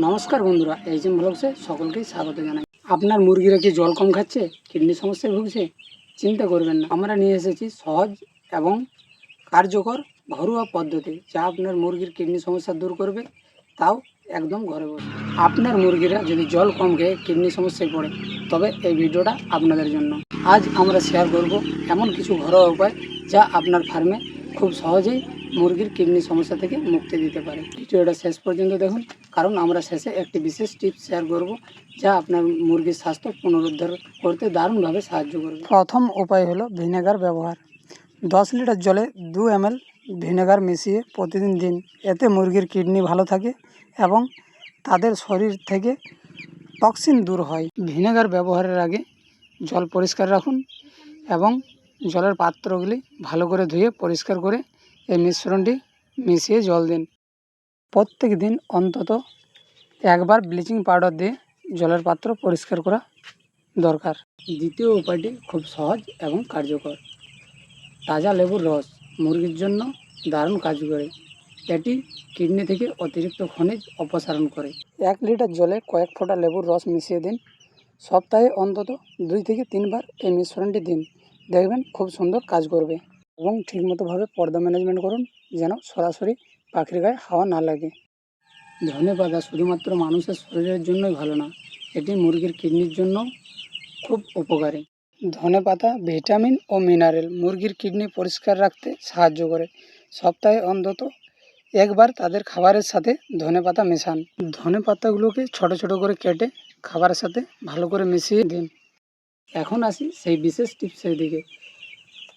নমস্কার বন্ধুরা, এই এইচএম ব্লগসে সকলকেই স্বাগত জানাই। আপনার মুরগিরা কি জল কম খাচ্ছে? কিডনি সমস্যায় ভুগছে? চিন্তা করবেন না, আমরা নিয়ে এসেছি সহজ এবং কার্যকর ঘরোয়া পদ্ধতি যা আপনার মুরগির কিডনি সমস্যা দূর করবে, তাও একদম ঘরে বসে। আপনার মুরগিরা যদি জল কম খেয়ে কিডনি সমস্যায় পড়ে, তবে এই ভিডিওটা আপনাদের জন্য। আজ আমরা শেয়ার করব এমন কিছু ঘরোয়া উপায় যা আপনার ফার্মে খুব সহজেই মুরগির কিডনি সমস্যা থেকে মুক্তি দিতে পারে। ভিডিওটা শেষ পর্যন্ত দেখুন, কারণ আমরা শেষে একটি বিশেষ টিপস শেয়ার করব, যা আপনার মুরগির স্বাস্থ্য পুনরুদ্ধার করতে দারুণভাবে সাহায্য করবে। প্রথম উপায় হলো ভিনেগার ব্যবহার। দশ লিটার জলে দু এম ভিনেগার মিশিয়ে প্রতিদিন দিন, এতে মুরগির কিডনি ভালো থাকে এবং তাদের শরীর থেকে টক্সিন দূর হয়। ভিনেগার ব্যবহারের আগে জল পরিষ্কার রাখুন এবং জলের পাত্রগুলি ভালো করে ধুয়ে পরিষ্কার করে এই মিশ্রণটি মিশিয়ে জল দিন। প্রত্যেক দিন অন্তত একবার ব্লিচিং পাউডার দিয়ে জলের পাত্র পরিষ্কার করা দরকার। দ্বিতীয় উপায়টি খুব সহজ এবং কার্যকর। তাজা লেবুর রস মুরগির জন্য দারুণ কাজ করে। এটি কিডনি থেকে অতিরিক্ত খনিজ অপসারণ করে। এক লিটার জলে কয়েক ফোঁটা লেবুর রস মিশিয়ে দিন। সপ্তাহে অন্তত দুই থেকে তিনবার এই মিশ্রণটি দিন। দেখবেন খুব সুন্দর কাজ করবে এবং ঠিকমতোভাবে পর্দা ম্যানেজমেন্ট করুন যেন সরাসরি পাখির গায়ে হাওয়া না লাগে। ধনে পাতা শুধুমাত্র মানুষের শরীরের জন্যই ভালো না, এটি মুরগির কিডনির জন্য খুব উপকারী। ধনে পাতা, ভিটামিন ও মিনারেল মুরগির কিডনি পরিষ্কার রাখতে সাহায্য করে। সপ্তাহে অন্তত একবার তাদের খাবারের সাথে ধনে পাতা মেশান। ধনে পাতাগুলোকে ছোট ছোট করে কেটে খাবারের সাথে ভালো করে মিশিয়ে দিন। এখন আসি সেই বিশেষ টিপসের দিকে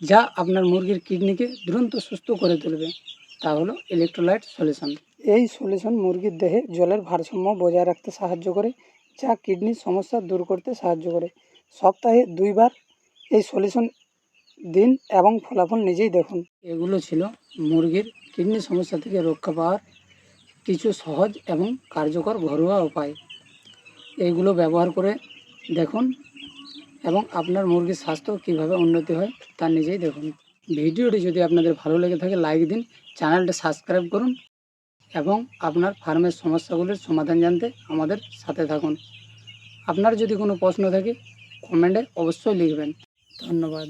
যা আপনার মুরগির কিডনিকে দ্রুত সুস্থ করে তুলবে তা হলো ইলেকট্রোলাইট সলিউশন এই সলিউশন মুরগির দেহে জলের ভারসাম্য বজায় রাখতে সাহায্য করে যা কিডনির সমস্যা দূর করতে সাহায্য করে। সপ্তাহে দুইবার এই সলিউশন দিন এবং ফলাফল নিজেই দেখুন। এগুলো ছিল মুরগির কিডনি সমস্যা থেকে রক্ষা পাওয়ার কিছু সহজ এবং কার্যকর ঘরোয়া উপায়। এইগুলো ব্যবহার করে দেখুন এবং আপনার মুরগির স্বাস্থ্য কীভাবে উন্নতি হয় তা নিজেই দেখুন। ভিডিওটি যদি আপনাদের ভালো লেগে থাকে, লাইক দিন, চ্যানেলটা সাবস্ক্রাইব করুন এবং আপনার ফার্মের সমস্যাগুলির সমাধান জানতে আমাদের সাথে থাকুন। আপনার যদি কোনো প্রশ্ন থাকে, কমেন্টে অবশ্যই লিখবেন। ধন্যবাদ।